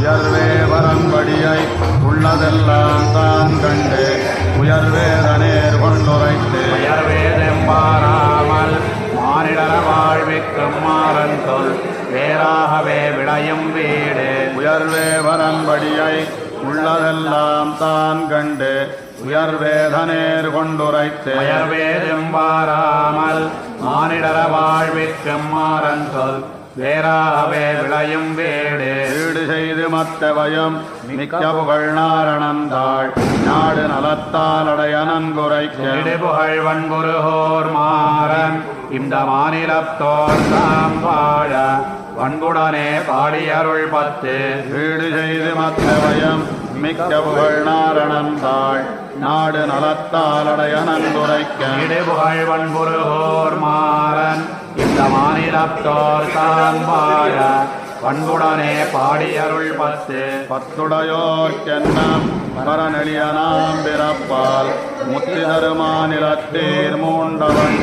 உயர்வே வரம்படியை உள்ளதெல்லாம் தான் கண்டு. உயர்வேத நேர் கொண்டுரைத்து உயர்வேதெம்பாராமல் மானிடர வாழ்விக்கும் மாறன் சொல். வேறாகவே விளையும் வீடு. உயர்வே வரம்படியை உள்ளதெல்லாம் தான் கண்டு. உயர்வேத நேர் கொண்டுரைத்து. உயர்வேதெம்பாராமல் மானிடர வாழ்விக்கும் மாறன் சொல். வேறாகவே விளையும் வீடு. செய்து மத்தவயம் மிக்க புகழ் நாரணந்தாள் நாடு நலத்தால் அடைய நன்குரைக்க இடுபுகழ் வன்புருகோர் மாறன். இந்த மாநிலத்தோர் தாம் வாழ. வன்புடனே பாடியருள் பத்து. வீடு செய்து மத்தவயம் மிக்க புகழ் நாரணந்தாள் நாடு நலத்தால் அடைய நன்குரைக்க இடுபுகழ் வன்புருகோர் மாறன். இந்த மாநிலத்தோர் தாம் வாழ. பண்புடனே பாடியருள் பத்து. பத்துடையோர்க்கென்னம் பரநெளியனாம் பிறப்பால் முத்தி தருமாநிலத்தீர் மூண்டவன்